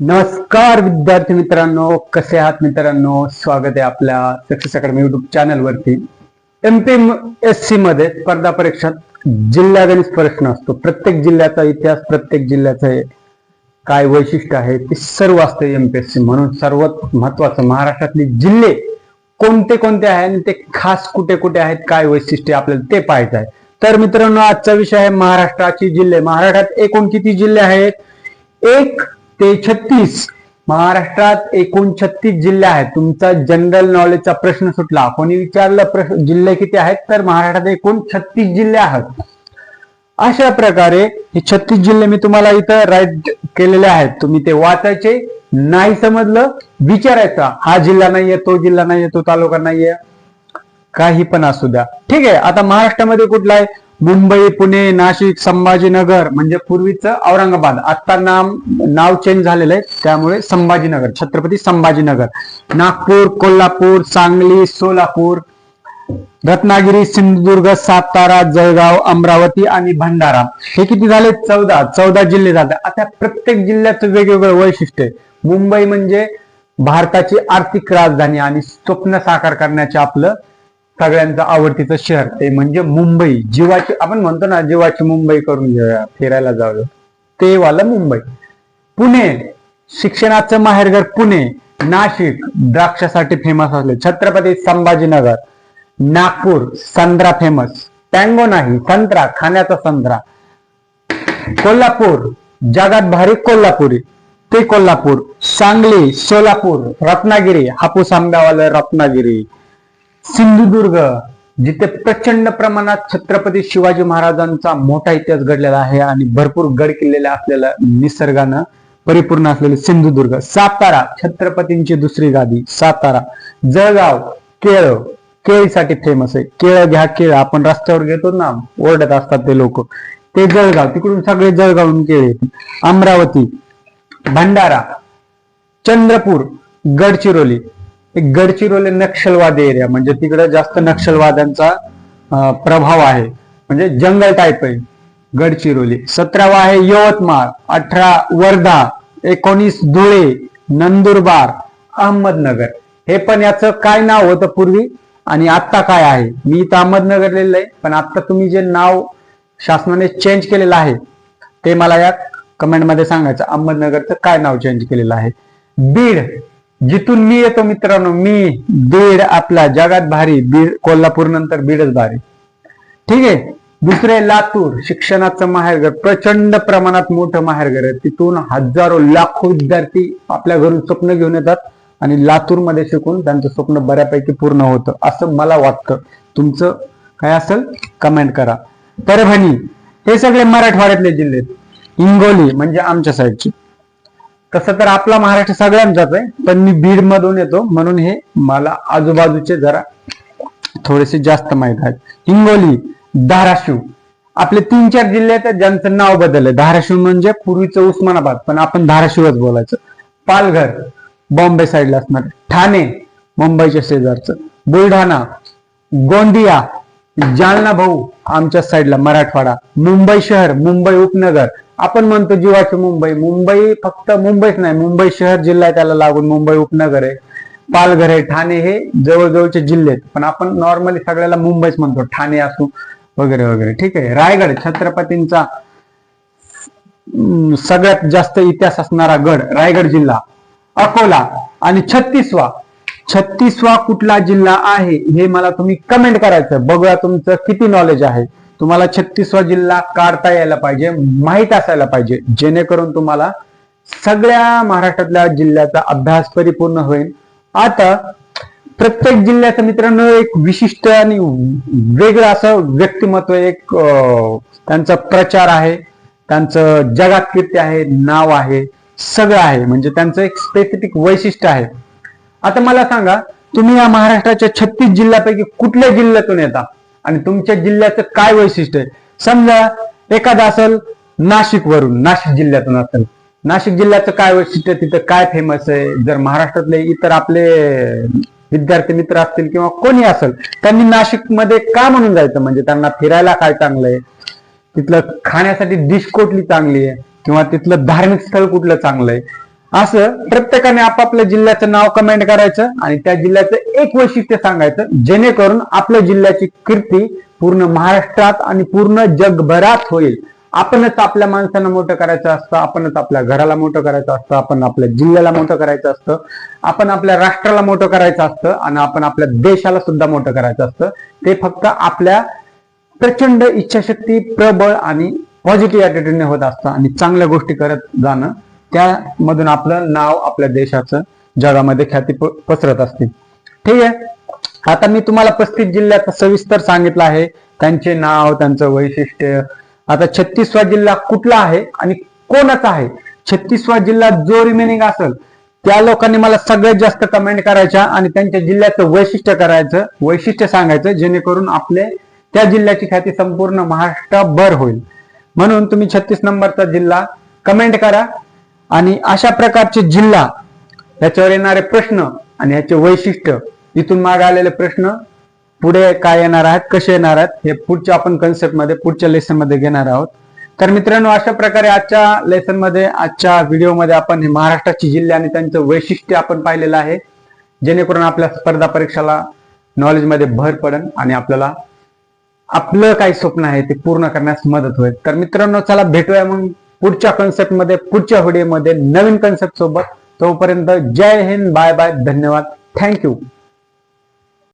नमस्कार विद्यार्थी मित्रांनो. कसे आहात मित्रांनो? स्वागत आहे आपल्या सक्सेस अकॅडमी युट्यूब चॅनलवरती एम पी एस सी मध्ये स्पर्धा परीक्षात जिल्ह्यागणित प्रश्न असतो. प्रत्येक जिल्ह्याचा इतिहास प्रत्येक जिल्ह्याचं हे काय वैशिष्ट्य आहे ते सर्व असतं एमपीएससी म्हणून सर्वात महत्वाचं महाराष्ट्रातले जिल्हे कोणते कोणते आहे आणि ते खास कुठे कुठे आहेत काय वैशिष्ट्य आपल्याला ते पाहायचं आहे. तर मित्रांनो आजचा विषय आहे महाराष्ट्राची जिल्हे. महाराष्ट्रात एकूण किती जिल्हे आहेत? एक ते छत्तीस महाराष्ट्रात एकूण छत्तीस जिल्हे आहेत. तुमचा जनरल नॉलेजचा प्रश्न सुटला. कोणी विचारलं प्रश्न जिल्हे किती आहेत? तर महाराष्ट्रात एकूण छत्तीस जिल्हे आहेत. अशा प्रकारे हे छत्तीस जिल्हे मी तुम्हाला इथं राईट केलेले आहेत. तुम्ही ते वाचायचे. नाही समजलं विचारायचा. हा जिल्हा नाहीये तो जिल्हा नाहीये तो तालुका नाहीये. काही पण असू द्या. ठीक आहे. आता महाराष्ट्रामध्ये कुठला आहे? मुंबई पुणे नाशिक संभाजीनगर म्हणजे पूर्वीचं औरंगाबाद. आता नाम नाव चेंज झालेलं आहे. त्यामुळे संभाजीनगर छत्रपती संभाजीनगर. नागपूर कोल्हापूर सांगली सोलापूर रत्नागिरी सिंधुदुर्ग सातारा जळगाव अमरावती आणि भंडारा. हे किती झाले? चौदा. चौदा जिल्हे झाले. आता प्रत्येक जिल्ह्याचं वेगवेगळं वैशिष्ट्य आहे. मुंबई म्हणजे भारताची आर्थिक राजधानी आणि स्वप्न साकार करण्याचे आपलं सगळ्यांचं आवडतीचं शहर ते म्हणजे मुंबई जीवाची आपण म्हणतो ना जीवाची मुंबई करून घेऊया फिरायला जाऊया. ते वाला मुंबई. पुणे शिक्षणाचं माहेरघर पुणे नाशिक द्राक्षासाठी फेमस असले. छत्रपती संभाजीनगर नागपूर संत्रा फेमस टँगो नाही संत्रा खाण्याचा संत्रा. कोल्हापूर जगात भारी कोल्हापुरी. ते कोल्हापूर. सांगली सोलापूर रत्नागिरी हापूस आंब्यावाले रत्नागिरी. सिंधुदुर्ग जिथे प्रचंड प्रमाणात छत्रपती शिवाजी महाराजांचा मोठा इतिहास घडलेला आहे आणि भरपूर गड किल्लेला असलेलं निसर्गानं परिपूर्ण असलेले सिंधुदुर्ग. सातारा छत्रपतींची दुसरी गादी सातारा. जळगाव केळ. केळीसाठी फेमस आहे. केळ घ्या केळ. आपण रस्त्यावर घेतो ना ओरडत असतात ते लोक. ते जळगाव तिकडून सगळे जळगावून केळ अमरावती भंडारा चंद्रपूर गडचिरोली. गडचिरोली नक्षलवादी एरिया म्हणजे तिकडे जास्त नक्षलवाद्यांचा प्रभाव आहे. म्हणजे जंगल टाईप आहे गडचिरोली. सतरावा आहे यवतमाळ. अठरा वर्धा. एकोणीस धुळे. नंदुरबार. अहमदनगर. हे पण याचं काय नाव होतं पूर्वी? आणि आत्ता काय आहे? मी इथं अहमदनगर लिहिलंय पण आता तुम्ही जे नाव शासनाने चेंज केलेलं आहे ते मला या कमेंटमध्ये सांगायचं. अहमदनगरचं काय नाव चेंज केलेलं आहे? बीड. जिथून मी येतो मित्रांनो मी बीड आपला जगात भारी बीड कोल्हापूर नंतर बीडच भारी. ठीक आहे? दुसरे लातूर. शिक्षणाचं माहेरघर प्रचंड प्रमाणात मोठं माहेरघर आहे. तिथून हजारो लाखो विद्यार्थी आपल्या घरून स्वप्न घेऊन येतात आणि लातूरमध्ये शिकून त्यांचं स्वप्न बऱ्यापैकी पूर्ण होतं. असं मला वाटतं. तुमचं काय असेल? कमेंट करा. परभणी हे सगळे मराठवाड्यातले जिल्हे हिंगोली म्हणजे आमच्या साईडची तसं तर आपला महाराष्ट्र सगळ्यांचाच आहे पण मी बीड मधून येतो म्हणून हे मला आजूबाजूचे जरा थोडेसे जास्त माहीत आहेत. हिंगोली धाराशिव. आपले तीन चार जिल्हे आहेत ज्यांचं नाव बदललंय. धाराशिव म्हणजे पूर्वीचं उस्मानाबाद पण आपण धाराशिवच बोलायचं. पालघर बॉम्बे साईडला असणार. ठाणे मुंबईच्या शेजारचं. बुलढाणा गोंदिया जालना भाऊ आमच्या साईडला मराठवाडा मुंबई शहर मुंबई उपनगर. आपण म्हणतो जीवाची मुंबई. मुंबई फक्त मुंबईच नाही मुंबई शहर जिल्हा आहे त्याला लागून मुंबई उपनगर आहे. पालघर आहे ठाणे हे जवळजवळचे जिल्हे आहेत. पण आपण नॉर्मली सगळ्याला मुंबईच म्हणतो ठाणे असू वगैरे वगैरे. ठीक आहे. रायगड छत्रपतींचा सगळ्यात जास्त इतिहास असणारा गड रायगड जिल्हा. अकोला आणि छत्तीसवा. छत्तीसवा कुठला जिल्हा आहे हे मला तुम्ही कमेंट करायचं. बघूया तुमचं किती नॉलेज आहे. तुम्हाला छत्तीसवा जिल्हा काढता यायला पाहिजे माहीत असायला पाहिजे. जेणेकरून तुम्हाला सगळ्या महाराष्ट्रातल्या जिल्ह्याचा अभ्यास परिपूर्ण होईल. आता प्रत्येक जिल्ह्याचं मित्रांनो एक विशिष्ट आणि वेगळं असं व्यक्तिमत्व एक त्यांचा प्रचार आहे. त्यांचं जगात कीर्ती आहे नाव आहे सगळं आहे. म्हणजे त्यांचं एक स्पेसिफिक वैशिष्ट्य आहे. आता मला सांगा तुम्ही या महाराष्ट्राच्या छत्तीस जिल्ह्यापैकी कुठल्या जिल्ह्यातून येता? आणि तुमच्या जिल्ह्याचं काय वैशिष्ट्य आहे? समजा एखादा असेल नाशिक वरून नाशिक जिल्ह्यातून असेल. नाशिक जिल्ह्याचं काय वैशिष्ट्य तिथं काय फेमस आहे? जर महाराष्ट्रातले इतर आपले विद्यार्थी मित्र असतील किंवा कोणी असेल त्यांनी नाशिकमध्ये का म्हणून जायचं? म्हणजे त्यांना फिरायला काय चांगलं आहे? तिथलं खाण्यासाठी डिश कुठली चांगली आहे? किंवा तिथलं धार्मिक स्थळ कुठलं चांगलं आहे? असं प्रत्येकाने आपापल्या जिल्ह्याचं नाव कमेंट करायचं आणि त्या जिल्ह्याचं एक वैशिष्ट्य सांगायचं जेणेकरून आपल्या जिल्ह्याची कीर्ती पूर्ण महाराष्ट्रात आणि पूर्ण जगभरात होईल. आपणच आपल्या माणसांना मोठं करायचं असतं आपणच आपल्या घराला मोठं करायचं असतं आपण आपल्या जिल्ह्याला मोठं करायचं असतं आपण आपल्या राष्ट्राला मोठं करायचं असतं आणि आपण आपल्या देशाला सुद्धा मोठं करायचं असतं. ते फक्त आपल्या प्रचंड इच्छाशक्ती प्रबळ आणि पॉझिटिव्ह ॲटिट्यूडने होत असतं आणि चांगल्या गोष्टी करत जाणं त्यामधून आपलं नाव आपल्या देशाचं जगामध्ये ख्याती पसरत असते. ठीक आहे? आता मी तुम्हाला पस्तीस जिल्ह्याचा सविस्तर सांगितलं आहे. त्यांचे नाव त्यांचं वैशिष्ट्य. आता छत्तीसवा जिल्हा कुठला आहे आणि कोणाचा आहे? छत्तीसवा जिल्हा जो रिमेनिंग असेल त्या लोकांनी मला सगळ्यात जास्त कमेंट करायच्या आणि त्यांच्या जिल्ह्याचं वैशिष्ट्य करायचं वैशिष्ट्य सांगायचं जेणेकरून आपले त्या जिल्ह्याची ख्याती संपूर्ण महाराष्ट्रभर होईल. म्हणून तुम्ही छत्तीस नंबरचा जिल्हा कमेंट करा. आणि अशा प्रकारचे जिल्हा याच्यावर येणारे प्रश्न आणि याचे वैशिष्ट्य इथून मागे आलेले प्रश्न पुढे काय येणार आहेत कसे येणार आहेत हे पुढच्या आपण कन्सेप्टमध्ये पुढच्या लेसनमध्ये घेणार आहोत. तर मित्रांनो अशा प्रकारे आजच्या लेसनमध्ये आजच्या व्हिडिओमध्ये आपण हे महाराष्ट्राची जिल्हे आणि त्यांचं वैशिष्ट्य आपण पाहिलेलं आहे जेणेकरून आपल्या स्पर्धा परीक्षाला नॉलेजमध्ये भर पडेल आणि आपल्याला आपलं काही स्वप्न आहे ते पूर्ण करण्यास मदत होईल. तर मित्रांनो चला भेटूया मग पुढच्या कन्सेप्टमध्ये पुढच्या व्हिडिओमध्ये नवीन कन्सेप्ट सोबत. तोपर्यंत जय हिंद बाय बाय धन्यवाद. Thank you